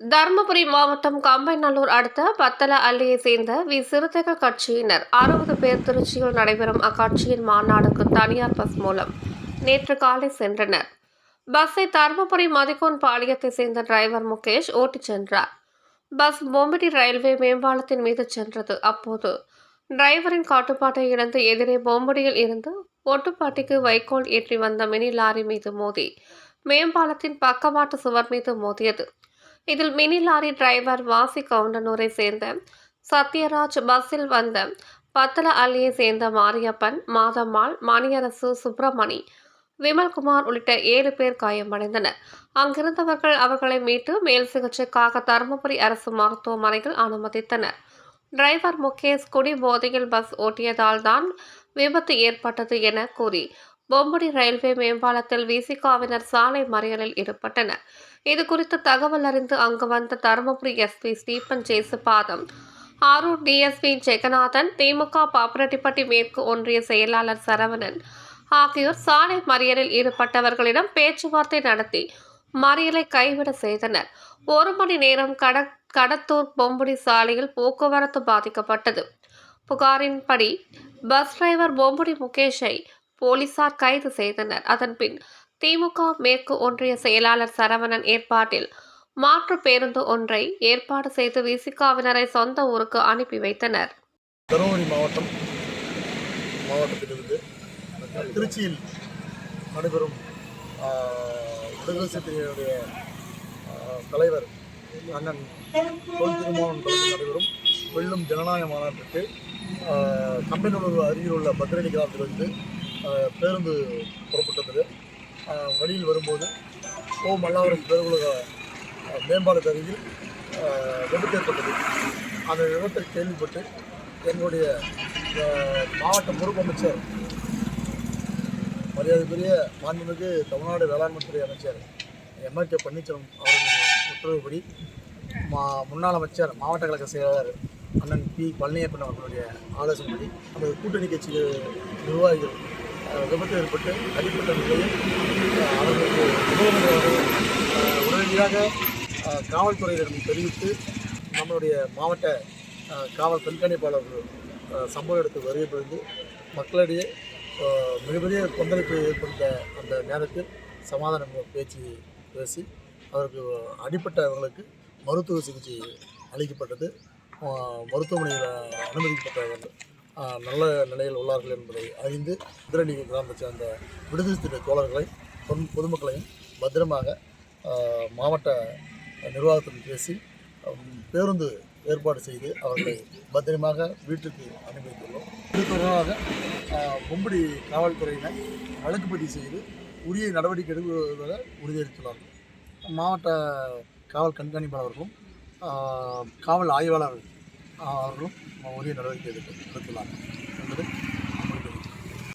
தருமபுரி மாவட்டம் கம்பைநல்லூர் அடுத்த பத்தல அள்ளியை சேர்ந்த வி. சிறுத்தைகள் கட்சியினர் அறுபது பேர் திருச்சியில் நடைபெறும் அக்கட்சியின் மாநாடுக்கு தனியார் பஸ் மூலம் நேற்று காலை சென்றனர். பஸ்ஸை தருமபுரி மதிக்கோன் பாளையத்தை சேர்ந்த டிரைவர் முகேஷ் ஓட்டிச் சென்றார். பஸ் பொம்பிடி ரயில்வே மேம்பாலத்தின் மீது சென்றது. அப்போது டிரைவரின் கட்டுப்பாட்டை இழந்து எதிரே பொம்படியில் இருந்து ஒட்டுப்பாட்டிக்கு வைக்கோல் ஏற்றி வந்த மினி லாரி மீது மோதி மேம்பாலத்தின் பக்கவாட்டு சுவர் மீது மோதியது. இதில் மினி லாரி டிரைவர் வாசி கவுண்டனூரை சேர்ந்த சத்யராஜ் பஸ்ஸில் வந்த பத்தல அள்ளியை சேர்ந்த மாரியப்பன் மாதம்மாள் மணியரசு சுப்பிரமணி விமல்குமார் உள்ளிட்ட ஏழு பேர் காயமடைந்தனர். அங்கிருந்தவர்கள் அவர்களை மீட்டு மேல் சிகிச்சைக்காக தருமபுரி அரசு மருத்துவமனையில் அனுமதித்தனர். டிரைவர் முகேஷ் குடி போதையில் பஸ் ஓட்டியதால் தான் விபத்து ஏற்பட்டது என கூறி பொம்படி ரயில்வே மேம்பாலத்தில் விசிகாவினர் சாலை மறியலில் ஈடுபட்டனர். இது குறித்து தகவல் அறிந்து அங்கு வந்த Dharmapuri SP Stephen Jesupatham Arur DSP Jaganathan DMK Pappireddipatti மேற்கு ஒன்றிய செயலாளர் சரவணன் ஆகியோர் சாலை மறியலில் ஈடுபட்டவர்களிடம் பேச்சுவார்த்தை நடத்தி மறியலை கைவிட செய்தனர். ஒரு மணி நேரம் கட கடத்தூர் பொம்புடி சாலையில் போக்குவரத்து பாதிக்கப்பட்டது. புகாரின்படி பஸ் டிரைவர் பொம்புடி முகேஷை போலீசார் கைது செய்தனர். அதன்பின் திமுக மேற்கு ஒன்றிய செயலாளர் சரவணன் ஏற்பாட்டில் மாற்று பேருந்து ஒன்றை ஏற்பாடு செய்து விசிகாவினரை சொந்த ஊருக்கு அனுப்பி வைத்தனர். தருமபுரி மாவட்டம் மாவட்டத்திலிருந்து திருச்சியில் நடைபெறும் விடுதலை சிறுத்தைகளுடைய தலைவர் அண்ணன் தொல் திருமாவளவன் தலைமையில் நடைபெறும் வெள்ளும் ஜனநாயக மாநாட்டிற்கு கம்பெனூர் அருகில் உள்ள பத்திரடி கிராமத்திலிருந்து பேருந்து புறப்பட்டது வழியில் வரும்போது ஓ மல்லாவரம் பேருலக மேம்பாலத்து அருகில் விபத்து ஏற்பட்டது அந்த விபத்தை கேள்விப்பட்டு எங்களுடைய மாவட்ட பொறுப்பு அமைச்சர் மரியாதைக்குரிய மாண்புமிகு தமிழ்நாடு வேளாண்மைத்துறை அமைச்சர் எம்ஆர் கே பன்னீர்செல்வம் அவர்களுடைய உத்தரவுப்படி மா முன்னாள் அமைச்சர் மாவட்ட கழக செயலாளர் அண்ணன் பி பழனியப்பன் அவர்களுடைய ஆலோசனைப்படி நமது கூட்டணி கட்சி நிர்வாகிகள் விபத்து ஏற்பட்டு அடிப்பட்ட நிலையில் அவர்களுக்கு உதவுவதாக உடனடியாக அஹ், தெரிவித்து நம்மளுடைய மாவட்ட காவல் கண்காணிப்பாளர் சம்பவ இடத்துக்கு வருகை புரிந்து மக்களிடையே மிகப்பெரிய கொந்தளிப்பை ஏற்படுத்த அந்த நேரத்தில் சமாதான பேச்சு பேசி அவருக்கு அடிப்பட்டவர்களுக்கு மருத்துவ சிகிச்சை அளிக்கப்பட்டது. மருத்துவமனையில் அனுமதிக்கப்பட்டவர்கள் நல்ல நிலையில் உள்ளார்கள் என்பதை அறிந்து திரணி கிராமத்தை சேர்ந்த விடுதலை திட்ட தோழர்களை பொதுமக்களையும் பத்திரமாக மாவட்ட நிர்வாகத்துடன் பேசி பேருந்து ஏற்பாடு செய்து அவர்களை பத்திரமாக வீட்டுக்கு அனுமதித்துள்ளோம் இது தொடர்பாக கும்படி பொம்படி காவல்துறையினர் வழக்கு பதிவு செய்து உரிய நடவடிக்கை எடுப்பதாக உறுதியளித்துள்ளார்கள். மாவட்ட காவல் கண்காணிப்பாளர்களும் காவல் ஆய்வாளர்கள் அவர்களும் உரிய நடவடிக்கை எடுத்து எடுத்துள்ளார்கள் என்பது